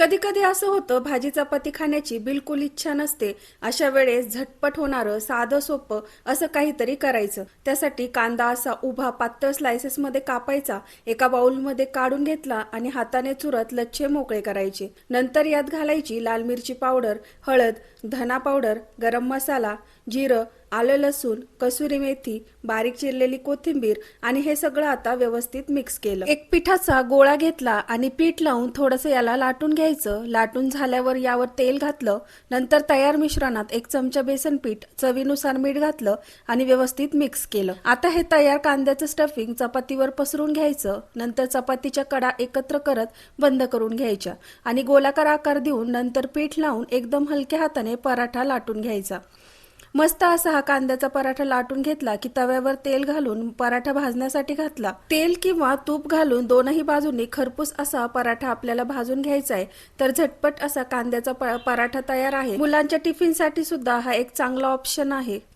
कधी कधी असं होतं भाजी चपाती खाण्याची बिलकुल इच्छा नसते. अशा वेळेस झटपट होणारं साधं सोपं असं काहीतरी करायचं. त्यासाठी कांदा असा उभा पातळ स्लायसेसमध्ये कापायचा एका बाउलमध्ये काढून घेतला आणि हाताने चुरत लच्छे मोकळे करायचे. नंतर यात घालायची लाल मिरची पावडर हळद धना पावडर गरम मसाला जिरं आलं लसूण कसुरी मेथी बारीक चिरलेली कोथिंबीर आणि हे सगळं आता व्यवस्थित मिक्स केलं. एक पिठाचा गोळा घेतला आणि पीठ लावून थोडंसं याला लाटून घ्यायचं. लाटून झाल्यावर यावर तेल घातलं. नंतर तयार मिश्रणात एक चमचा बेसन पीठ चवीनुसार मीठ घातलं आणि व्यवस्थित मिक्स केलं. आता हे तयार कांद्याचं स्टफिंग चपातीवर पसरून घ्यायचं. नंतर चपातीच्या कडा एकत्र करत बंद करून घ्यायच्या आणि गोलाकार आकार देऊन नंतर पीठ लावून एकदम हलक्या हाताने पराठा लाटून घ्यायचा. मस्त असा हा कांद्याचा पराठा लाटून घेतला की तव्यावर तेल घालून पराठा भाजण्यासाठी घातला. तेल किंवा तूप घालून दोनही बाजूंनी खरपूस असा पराठा आपल्याला भाजून घ्यायचा आहे. तर झटपट असा कांद्याचा प- पराठा तयार आहे. मुलांच्या टिफिनसाठी सुद्धा हा एक चांगला ऑप्शन आहे.